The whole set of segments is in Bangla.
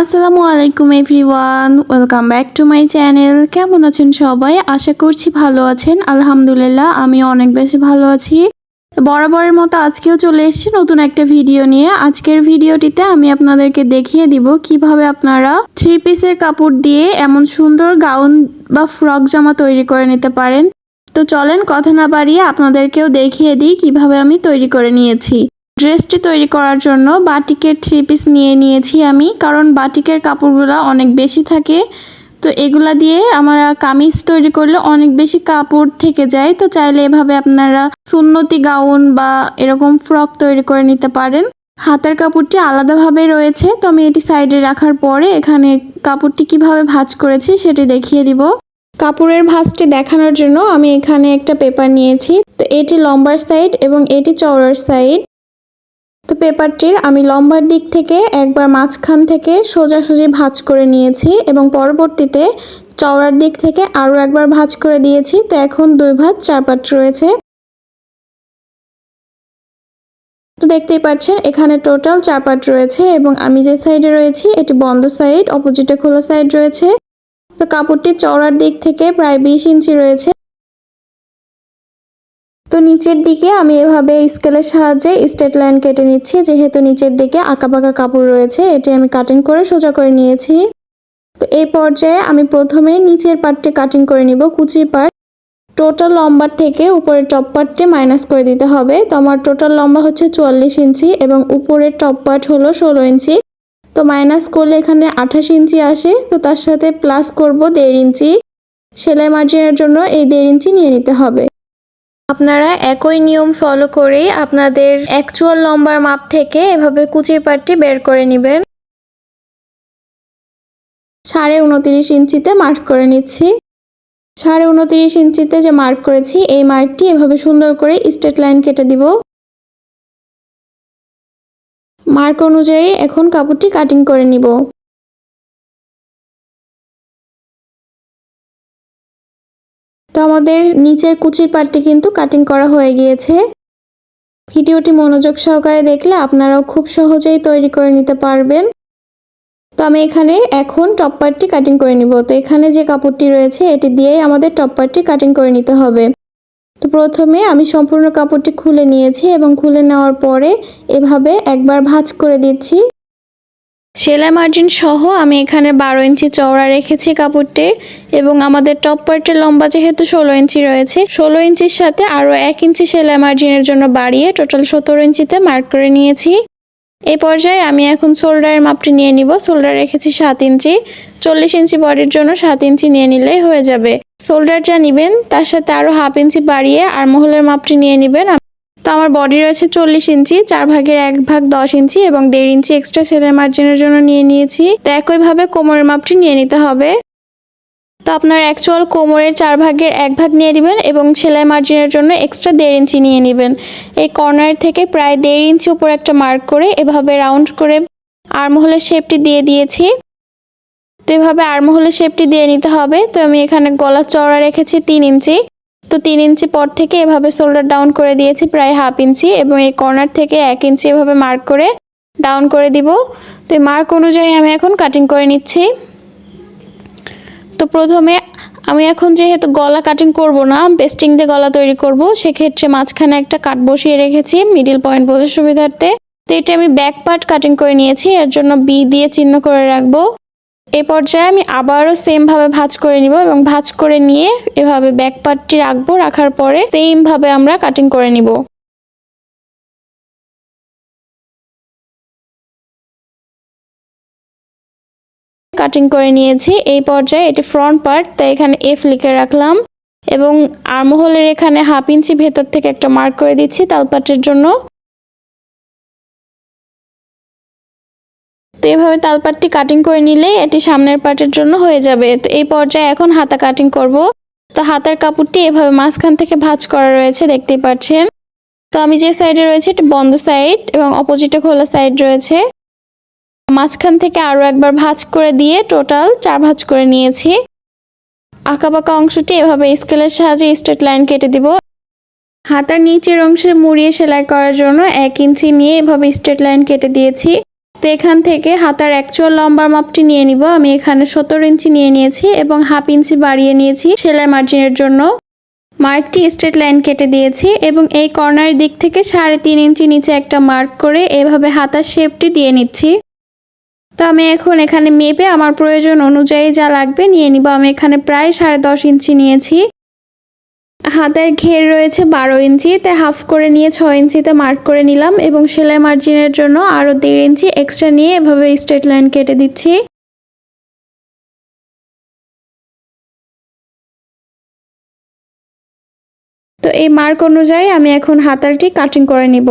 আসসালামু আলাইকুম everyone, welcome back to my channel. কেমন আছেন সবাই? আশা করছি ভালো আছেন। আলহামদুলিল্লাহ আমি অনেক বেশি ভালো আছি। বরাবরের মতো আজকেও চলে এসেছি নতুন একটা ভিডিও নিয়ে। আজকের ভিডিওটিতে আমি আপনাদেরকে দেখিয়ে দিব কীভাবে আপনারা থ্রি পিসের কাপড় দিয়ে এমন সুন্দর গাউন বা ফ্রক জামা তৈরি করে নিতে পারেন। তো চলেন কথা না বাড়িয়ে আপনাদেরকেও দেখিয়ে দিই কীভাবে আমি তৈরি করে নিয়েছি। ড্রেসটি তৈরি করার জন্য বাটিকের থ্রি পিস নিয়ে নিয়েছি আমি, কারণ বাটিকের কাপড়গুলো অনেক বেশি থাকে। তো এগুলা দিয়ে আমরা কামিজ তৈরি করলে অনেক বেশি কাপড় থেকে যায়। তো চাইলে এভাবে আপনারা সুন্নতি গাউন বা এরকম ফ্রক তৈরি করে নিতে পারেন। হাতের কাপড়টি আলাদাভাবে রয়েছে, তো আমি এটি সাইডে রাখার পরে এখানে কাপড়টি কীভাবে ভাঁজ করেছি সেটি দেখিয়ে দিব। কাপড়ের ভাঁজটি দেখানোর জন্য আমি এখানে একটা পেপার নিয়েছি। তো এটি লম্বার সাইড এবং এটি চওড়ার সাইড। তো পেপারটির আমি লম্বার দিক থেকে একবার মাঝখান থেকে সোজাসুজি ভাঁজ করে নিয়েছি এবং পরবর্তীতে চওড়ার দিক থেকে আরও একবার ভাঁজ করে দিয়েছি, তো এখন দুই ভাঁজ চার পাট রয়েছে। তো দেখতেই পাচ্ছেন, এখানে টোটাল চার পাট রয়েছে এবং আমি যে সাইডে রয়েছি, এটি বন্ধ সাইড, অপোজিটে খোলা সাইড রয়েছে। তো কাপড়টি চওড়ার দিক থেকে প্রায় বিশ ইঞ্চি রয়েছে। তো নিচের দিকে আমি এভাবে স্কেলের সাহায্যে স্ট্রেট লাইন কেটে নিচ্ছি। যেহেতু নিচের দিকে আঁকাবাঁকা কাপড় রয়েছে, এটি আমি কাটিং করে সোজা করে নিয়েছি। তো এই পর্যায়ে আমি প্রথমে নিচের পার্টটি কাটিং করে নিব, কুচির পার্ট টোটাল লম্বার থেকে উপরের টপ পার্টটি মাইনাস করে দিতে হবে। তো আমার টোটাল লম্বা হচ্ছে চুয়াল্লিশ ইঞ্চি এবং উপরের টপ পার্ট হলো ষোলো ইঞ্চি। তো মাইনাস করলে এখানে আঠাশ ইঞ্চি আসে। তো তার সাথে প্লাস করব দেড় ইঞ্চি। সেলাই মার্জিনের জন্য এই দেড় ইঞ্চি নিয়ে নিতে হবে। আপনারা একই নিয়ম ফলো করে আপনাদের অ্যাকচুয়াল লম্বার মাপ থেকে এভাবে কুচির পাটটি বের করে নেবেন। সাড়ে উনতিরিশ ইঞ্চিতে মার্ক করে নিচ্ছি। সাড়ে উনতিরিশ ইঞ্চিতে যে মার্ক করেছি, এই মার্কটি এভাবে সুন্দর করে স্ট্রেট লাইন কেটে দিব। মার্ক অনুযায়ী এখন কাপড়টি কাটিং করে নিব। তো আমাদের নিচের কুচির পাটটি কিন্তু কাটিং করা হয়ে গিয়েছে। ভিডিওটি মনোযোগ সহকারে দেখলে আপনারাও খুব সহজেই তৈরি করে নিতে পারবেন। তো আমি এখানে এখন টপ পার্টটি কাটিং করে নিব। তো এখানে যে কাপড়টি রয়েছে, এটি দিয়েই আমাদের টপ পার্টটি কাটিং করে নিতে হবে। তো প্রথমে আমি সম্পূর্ণ কাপড়টি খুলে নিয়েছি এবং খুলে নেওয়ার পরে এভাবে একবার ভাঁজ করে দিচ্ছি। সেলাই মার্জিন সহ আমি এখানে বারো ইঞ্চি চওড়া রেখেছি কাপড়টি এবং আমাদের টপ পার্টের লম্বা যেহেতু ষোলো ইঞ্চি রয়েছে, ষোলো ইঞ্চির সাথে আরও এক ইঞ্চি সেলাই মার্জিনের জন্য বাড়িয়ে টোটাল সতেরো ইঞ্চিতে মার্ক করে নিয়েছি। এই পর্যায়ে আমি এখন শোল্ডারের মাপটি নিয়ে নিব। শোল্ডার রেখেছি সাত ইঞ্চি, চল্লিশ ইঞ্চি বডির জন্য সাত ইঞ্চি নিয়ে নিলেই হয়ে যাবে। শোল্ডার যা নেবেন, তার সাথে আরও হাফ ইঞ্চি বাড়িয়ে আর মহলের মাপটি নিয়ে নেবেন। তো আমার বডি রয়েছে চল্লিশ ইঞ্চি, চার ভাগের এক ভাগ দশ ইঞ্চি এবং দেড় ইঞ্চি এক্সট্রা সেলাই মার্জিনের জন্য নিয়ে নিয়েছি। তো একইভাবে কোমরের মাপটি নিয়ে নিতে হবে। তো আপনার অ্যাকচুয়াল কোমরের চার ভাগের এক ভাগ নিয়ে নেবেন এবং সেলাই মার্জিনের জন্য এক্সট্রা দেড় ইঞ্চি নিয়ে নেবেন। এই কর্নার থেকে প্রায় দেড় ইঞ্চি উপর একটা মার্ক করে এভাবে রাউন্ড করে আরমহলের শেপটি দিয়ে দিয়েছি। তো এভাবে আরমহলের শেপটি দিয়ে নিতে হবে। তো আমি এখানে গলা চওড়া রেখেছি তিন ইঞ্চি। তো তিন ইঞ্চি পর থেকে এভাবে শোল্ডার ডাউন করে দিয়েছি প্রায় হাফ ইঞ্চি এবং এই কর্নার থেকে এক ইঞ্চি এভাবে মার্ক করে ডাউন করে দিব। তো এই মার্ক অনুযায়ী আমি এখন কাটিং করে নিচ্ছি। তো প্রথমে আমি এখন যেহেতু গলা কাটিং করব না, বেস্টিং দিয়ে গলা তৈরি করব, সেক্ষেত্রে মাঝখানে একটা কাট বসিয়ে রেখেছি মিডিল পয়েন্ট বোঝার সুবিধার্থে। তো এটা আমি ব্যাক পার্ট কাটিং করে নিয়েছি, এর জন্য বি দিয়ে চিহ্ন করে রাখব। এই পর্যায়ে আমি আবারও সেমভাবে ভাঁজ করে নিব এবং ভাঁজ করে নিয়ে এভাবে ব্যাক পার্টটি রাখব, রাখার পরে সেমভাবে আমরা কাটিং করে নিব। কাটিং করে নিয়েছি, এই পর্যায়ে এটি ফ্রন্ট পার্ট তাই এখানে এফ লিখে রাখলাম এবং আর্মহোলের এখানে হাফ ইঞ্চি ভেতর থেকে একটা মার্ক করে দিচ্ছি, তালপাটের জন্য। তো এভাবে তালপাটটি কাটিং করে নিলেই এটি সামনের পার্টের জন্য হয়ে যাবে। তো এই পর্যায়ে এখন হাতা কাটিং করব। তো হাতার কাপড়টি এভাবে মাঝখান থেকে ভাঁজ করা রয়েছে, দেখতেই পাচ্ছেন। তো আমি যে সাইডে রয়েছে, এটি বন্ধ সাইড এবং অপোজিটে খোলা সাইড রয়েছে। মাঝখান থেকে আরও একবার ভাঁজ করে দিয়ে টোটাল চার ভাঁজ করে নিয়েছি। আঁকাবাঁকা অংশটি এভাবে স্কেলের সাহায্যে স্ট্রেট লাইন কেটে দিব। হাতার নিচের অংশে মুড়িয়ে সেলাই করার জন্য এক ইঞ্চি নিয়ে এভাবে স্ট্রেট লাইন কেটে দিয়েছি। তো এখান থেকে হাতার অ্যাকচুয়াল লম্বা মাপটি নিয়ে নিব। আমি এখানে সতেরো ইঞ্চি নিয়ে নিয়েছি এবং হাফ ইঞ্চি বাড়িয়ে নিয়েছি সেলাই মার্জিনের জন্য। মার্কটি স্ট্রেট লাইন কেটে দিয়েছি এবং এই কর্নারের দিক থেকে সাড়ে তিন ইঞ্চি নিচে একটা মার্ক করে এভাবে হাতার শেপটি দিয়ে নিচ্ছি। তো আমি এখন এখানে মেপে আমার প্রয়োজন অনুযায়ী যা লাগবে নিয়ে নিব। আমি এখানে প্রায় সাড়ে দশ ইঞ্চি নিয়েছি। হাতের ঘের রয়েছে বারো ইঞ্চি তাই হাফ করে নিয়ে ছয় ইঞ্চিতে মার্ক করে নিলাম এবং সেলাই মার্জিনের জন্য আরও দেড় ইঞ্চি এক্সট্রা নিয়ে এভাবে স্ট্রেট লাইন কেটে দিচ্ছি। তো এই মার্ক অনুযায়ী আমি এখন হাতারটি কাটিং করে নিব।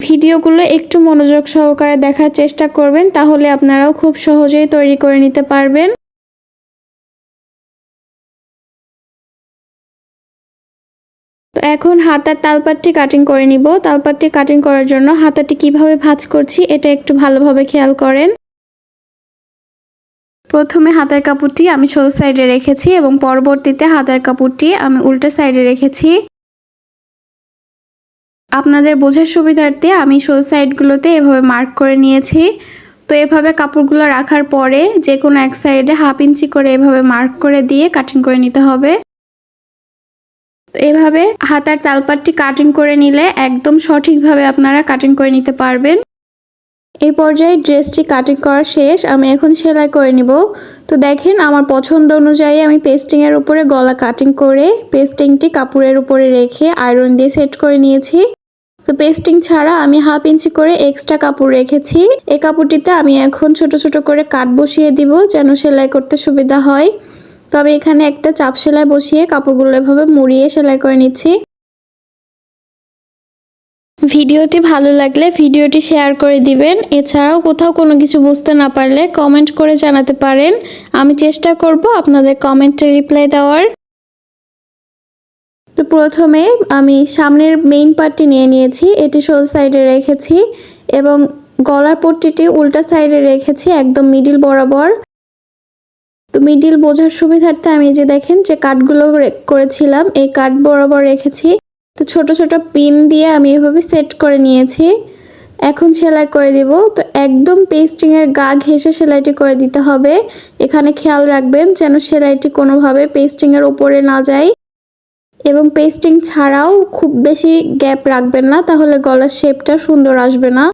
ভিডিওগুলো একটু মনোযোগ সহকারে দেখার চেষ্টা করবেন, তাহলে আপনারাও খুব সহজেই তৈরি করে নিতে পারবেন। এখন হাতার তালপাটটি কাটিং করে নিব। তালপাটটি কাটিং করার জন্য হাতাটি কীভাবে ভাঁজ করছি এটা একটু ভালোভাবে খেয়াল করেন। প্রথমে হাতের কাপড়টি আমি সোজা সাইডে রেখেছি এবং পরবর্তীতে হাতের কাপড়টি আমি উল্টো সাইডে রেখেছি। আপনাদের বোঝার সুবিধার্থে আমি সোজা সাইডগুলোতে এভাবে মার্ক করে নিয়েছি। তো এভাবে কাপড়গুলো রাখার পরে যে কোনো এক সাইডে হাফ ইঞ্চি করে এভাবে মার্ক করে দিয়ে কাটিং করে নিতে হবে। এভাবে হাতার তালপাটটি কাটিং করে নিলে একদম সঠিকভাবে আপনারা কাটিং করে নিতে পারবেন। এই পর্যায়ে ড্রেসটি কাটিং করা শেষ, আমি এখন সেলাই করে নিব। তো দেখেন, আমার পছন্দ অনুযায়ী আমি পেস্টিংয়ের উপরে গলা কাটিং করে পেস্টিংটি কাপড়ের উপরে রেখে আয়রন দিয়ে সেট করে নিয়েছি। তো পেস্টিং ছাড়া আমি হাফ ইঞ্চি করে এক্সট্রা কাপড় রেখেছি। এই কাপড়টিতে আমি এখন ছোট ছোট করে কাট বসিয়ে দিব যেন সেলাই করতে সুবিধা হয়। তো আমি এখানে একটা চাপ সেলাই বসিয়ে কাপড়গুলো এভাবে মুড়িয়ে সেলাই করে নিচ্ছি। ভিডিওটি ভালো লাগলে ভিডিওটি শেয়ার করে দিবেন। এছাড়াও কোথাও কোনো কিছু বুঝতে না পারলে কমেন্ট করে জানাতে পারেন। আমি চেষ্টা করব আপনাদের কমেন্টে রিপ্লাই দেওয়ার। তো প্রথমে আমি সামনের মেইন পার্টটি নিয়ে নিয়েছি, এটি সোজা সাইডে রেখেছি এবং গলার পট্টিটি উল্টা সাইডে রেখেছি একদম মিডিল বরাবর। তো মিডিল বোঝার সুবিধার্থে আমি যে দেখেন যে কাঠগুলো করেছিলাম, এই কাঠ বরাবর রেখেছি। তো ছোট ছোট পিন দিয়ে আমি এভাবে সেট করে নিয়েছি। এখন সেলাই করে দিব। তো একদম পেস্টিংয়ের গা ঘেসে সেলাইটি করে দিতে হবে। এখানে খেয়াল রাখবেন যেন সেলাইটি কোনোভাবে পেস্টিংয়ের ওপরে না যায়। এবং পেস্টিং ছাড়াও খুব বেশি গ্যাপ রাখবেন না, তাহলে গলার শেপটা সুন্দর আসবে না।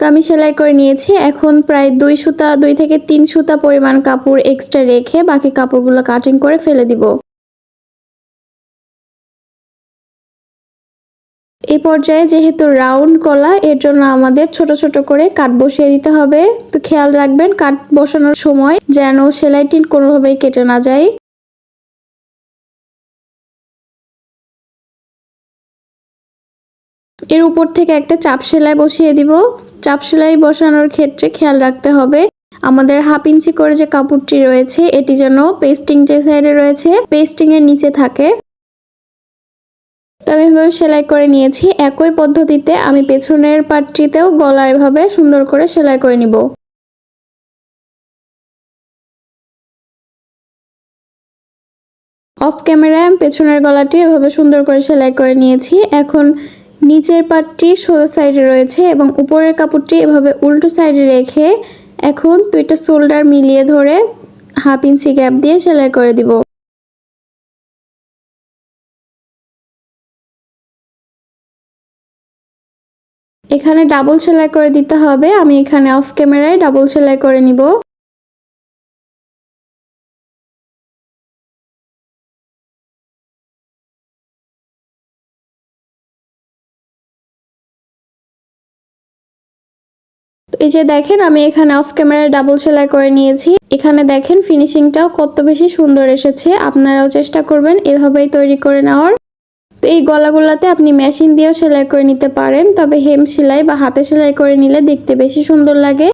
তো আমি সেলাই করে নিয়েছি। এখন প্রায় দুই সুতা, দুই থেকে তিন সুতা পরিমাণ কাপড় এক্সট্রা রেখে বাকি কাপড়গুলো কাটিং করে ফেলে দিব। এই পর্যায়ে যেহেতু রাউন্ড কলা, এর জন্য আমাদের ছোট ছোট করে কাট বসিয়ে দিতে হবে। তো খেয়াল রাখবেন কাট বসানোর সময় যেন সেলাইটি কোনোভাবেই কেটে না যায়। এর উপর থেকে একটা চাপ সেলাই বসিয়ে দিব। চাপ সেলাই বসানোর ক্ষেত্রে খেয়াল রাখতে হবে। আমাদের হাফ ইঞ্চি করে যে কাপড়টি রয়েছে, এটি যেন পেস্টিং যে সাইডে রয়েছে পেস্টিং এর নিচে থাকে। তো আমি এভাবে সেলাই করে নিয়েছি। একই পদ্ধতিতে আমি পেছনের পাটটিতেও গলা এভাবে সুন্দর করে সেলাই করে নিব। অফ ক্যামেরায় আমি পেছনের গলাটি এভাবে সুন্দর করে সেলাই করে নিয়েছি। এখন নিচের পাটটি সোজা সাইডে রয়েছে এবং উপরের কাপড়টি এভাবে উল্টো সাইডে রেখে এখন দুইটা শোল্ডার মিলিয়ে ধরে হাফ ইঞ্চি গ্যাপ দিয়ে সেলাই করে দিব। এখানে ডাবল সেলাই করে দিতে হবে। আমি এখানে অফ ক্যামেরায় ডাবল সেলাই করে নিব। যে দেখেন, আমি এখানে অফ ক্যামেরায় ডাবল সেলাই করে নিয়েছি। এখানে দেখেন ফিনিশিংটাও কত বেশি সুন্দর এসেছে। আপনারাও চেষ্টা করবেন এভাবেই তৈরি করে নেওয়ার। তো এই গলাগুলাতে আপনি মেশিন দিয়েও সেলাই করে নিতে পারেন, তবে হেম সেলাই বা হাতে সেলাই করে নিলে দেখতে বেশি সুন্দর লাগে।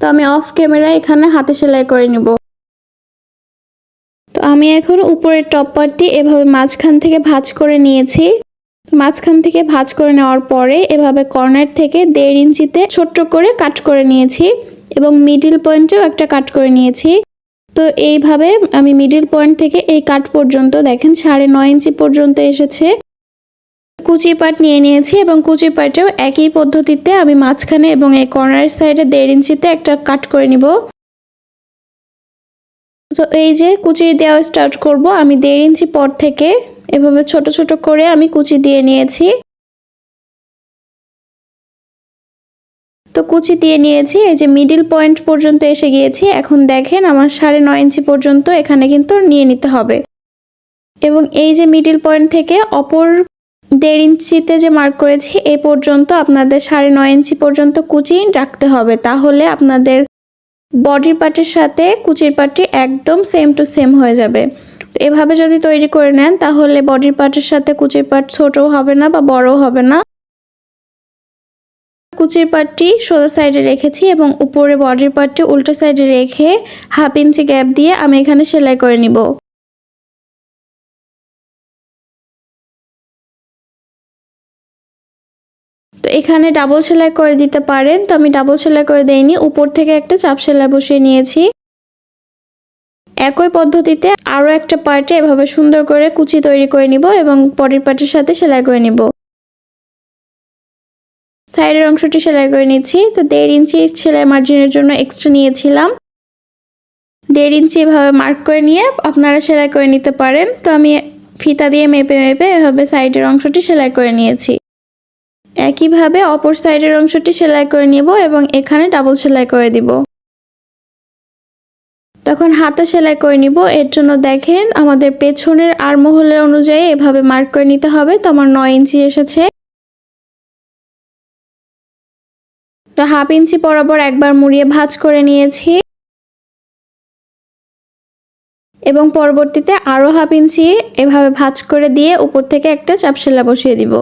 তো আমি অফ ক্যামেরায় এখানে হাতে সেলাই করে নিব। তো আমি এখন উপরের টপ পার্টটি এভাবে মাঝখান থেকে ভাঁজ করে নিয়েছি। মাঝখান থেকে ভাঁজ করে নেওয়ার পরে এভাবে কর্নার থেকে দেড় ইঞ্চিতে ছোট্ট করে কাট করে নিয়েছি এবং মিডিল পয়েন্টেও একটা কাট করে নিয়েছি। তো এইভাবে আমি মিডিল পয়েন্ট থেকে এই কাট পর্যন্ত দেখেন সাড়ে নয় ইঞ্চি পর্যন্ত এসেছে। কুচি পাট নিয়ে নিয়েছি এবং কুচি পাটেও একই পদ্ধতিতে আমি মাঝখানে এবং এই কর্নারের সাইডে দেড় ইঞ্চিতে একটা কাট করে নিব। তো এই যে কুচি দেওয়া স্টার্ট করব আমি দেড় ইঞ্চি পর থেকে এভাবে ছোট ছোট করে আমি কুচি দিয়ে নিয়েছি। তো কুচি দিয়ে নিয়েছি, এই যে মিডিল পয়েন্ট পর্যন্ত এসে গিয়েছি। এখন দেখেন আমার সাড়ে নয় ইঞ্চি পর্যন্ত এখানে কিন্তু নিয়ে নিতে হবে। এবং এই যে মিডিল পয়েন্ট থেকে অপর দেড় ইঞ্চিতে যে মার্ক করেছি এই পর্যন্ত আপনাদের সাড়ে নয় ইঞ্চি পর্যন্ত কুচি রাখতে হবে। তাহলে আপনাদের বডির পার্টের সাথে কুচির পার্টি একদম সেম টু সেম হয়ে যাবে। এভাবে যদি তৈরি করে নেন, তাহলে বডির পার্টের সাথে কুচির পার্ট ছোটও হবে না বা বড়ও হবে না। কুচির পার্টটি সোজা সাইডে রেখেছি এবং উপরে বডির পার্টটি উল্টো সাইডে রেখে হাফ ইঞ্চি গ্যাপ দিয়ে আমি এখানে সেলাই করে নিব। তো এখানে ডাবল সেলাই করে দিতে পারেন। তো আমি ডাবল সেলাই করে দেইনি, উপর থেকে একটা চাপ সেলাই বসিয়ে নিয়েছি। একই পদ্ধতিতে আরও একটা পার্টে এভাবে সুন্দর করে কুচি তৈরি করে নিব এবং পরের পার্টের সাথে সেলাই করে নিব। সাইডের অংশটি সেলাই করে নিচ্ছি। তো দেড় ইঞ্চি সেলাই মার্জিনের জন্য এক্সট্রা নিয়েছিলাম। দেড় ইঞ্চি এভাবে মার্ক করে নিয়ে আপনারা সেলাই করে নিতে পারেন। তো আমি ফিতা দিয়ে মেপে মেপে এভাবে সাইডের অংশটি সেলাই করে নিয়েছি। একইভাবে অপর সাইডের অংশটি সেলাই করে নিব এবং এখানে ডাবল সেলাই করে দিব। তখন হাতে সেলাই করে নিব। এর জন্য দেখেন আমাদের পেছনের আর মহলের অনুযায়ী এভাবে মার্ক করে নিতে হবে। তো আমার নয় ইঞ্চি এসেছে। তো হাফ ইঞ্চি বরাবর একবার মুড়িয়ে ভাজ করে নিয়েছি। এবং পরবর্তীতে আরও হাফ ইঞ্চি এভাবে ভাজ করে দিয়ে উপর থেকে একটা চাপ সেলাই বসিয়ে দিব।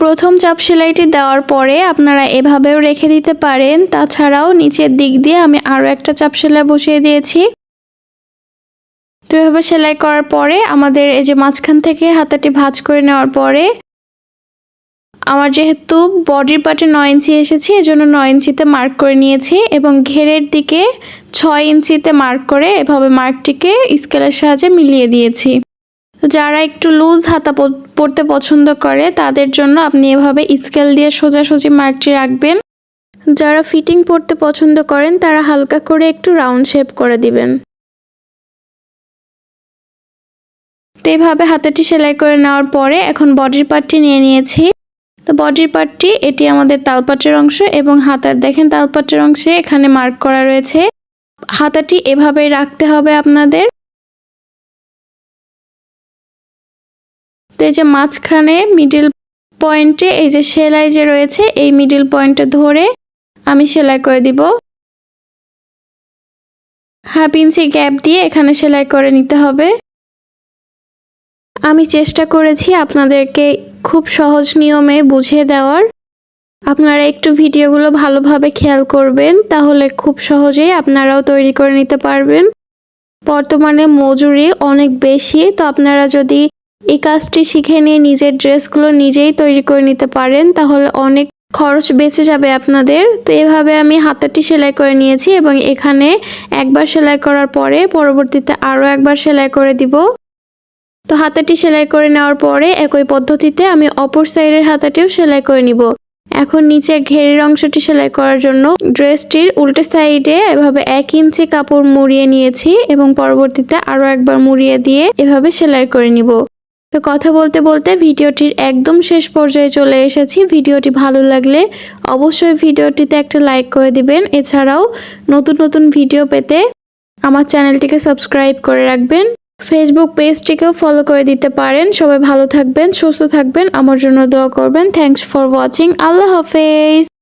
প্রথম চাপ সেলাইটি দেওয়ার পরে আপনারা এভাবেও রেখে দিতে পারেন। তাছাড়াও নিচের দিক দিয়ে আমি আরও একটা চাপ সেলাই বসিয়ে দিয়েছি। তো এভাবে সেলাই করার পরে আমাদের এই যে মাঝখান থেকে হাতাটি ভাঁজ করে নেওয়ার পরে আমার যেহেতু বডির পার্টে নয় ইঞ্চি এসেছে, এজন্য নয় ইঞ্চিতে মার্ক করে নিয়েছি এবং ঘেরের দিকে ছয় ইঞ্চিতে মার্ক করে এভাবে মার্কটিকে স্কেলের সাহায্যে মিলিয়ে দিয়েছি। যারা একটু লুজ হাতা পরতে পছন্দ করে, তাদের জন্য আপনি এভাবে স্কেল দিয়ে সোজাসুজি মার্কটি রাখবেন। যারা ফিটিং পরতে পছন্দ করেন, তারা হালকা করে একটু রাউন্ড শেপ করে দিবেন। তো এইভাবে হাতাটি সেলাই করে নেওয়ার পরে এখন বডির পার্টটি নিয়ে নিয়েছি। তো বডির পার্টটি এটি আমাদের তালপাটের অংশ এবং হাতার, দেখেন তালপাটের অংশে এখানে মার্ক করা রয়েছে। হাতাটি এভাবেই রাখতে হবে আপনাদের। তো এই যে মাঝখানে মিডিল পয়েন্টে এই যে সেলাই যে রয়েছে, এই মিডিল পয়েন্টে ধরে আমি সেলাই করে দিব। হাফ ইঞ্চি গ্যাপ দিয়ে এখানে সেলাই করে নিতে হবে। আমি চেষ্টা করেছি আপনাদেরকে খুব সহজ নিয়মে বুঝিয়ে দেওয়ার। আপনারা একটু ভিডিওগুলো ভালোভাবে খেয়াল করবেন, তাহলে খুব সহজেই আপনারাও তৈরি করে নিতে পারবেন। বর্তমানে মজুরি অনেক বেশি, তো আপনারা যদি এই কাজটি শিখে নিয়ে নিজের ড্রেসগুলো নিজেই তৈরি করে নিতে পারেন, তাহলে অনেক খরচ বেঁচে যাবে আপনাদের। তো এভাবে আমি হাতাটি সেলাই করে নিয়েছি এবং এখানে একবার সেলাই করার পরে পরবর্তীতে আরও একবার সেলাই করে দিব। তো হাতাটি সেলাই করে নেওয়ার পরে একই পদ্ধতিতে আমি অপর সাইডের হাতাটিও সেলাই করে নিব। এখন নিচের ঘেরের অংশটি সেলাই করার জন্য ড্রেসটির উল্টে সাইডে এভাবে এক ইঞ্চি কাপড় মুড়িয়ে নিয়েছি এবং পরবর্তীতে আরও একবার মুড়িয়ে দিয়ে এভাবে সেলাই করে নিব। তো কথা বলতে বলতে ভিডিওটির একদম শেষ পর্যায়ে চলে এসেছি। ভিডিওটি ভালো লাগলে অবশ্যই ভিডিওটিতে একটা লাইক করে দিবেন। এছাড়াও নতুন নতুন ভিডিও পেতে আমার চ্যানেলটিকে সাবস্ক্রাইব করে রাখবেন। ফেসবুক পেজটিকেও ফলো করে দিতে পারেন। সবাই ভালো থাকবেন, সুস্থ থাকবেন। আমার জন্য দোয়া করবেন। থ্যাংকস ফর ওয়াচিং আল্লাহ হাফেজ।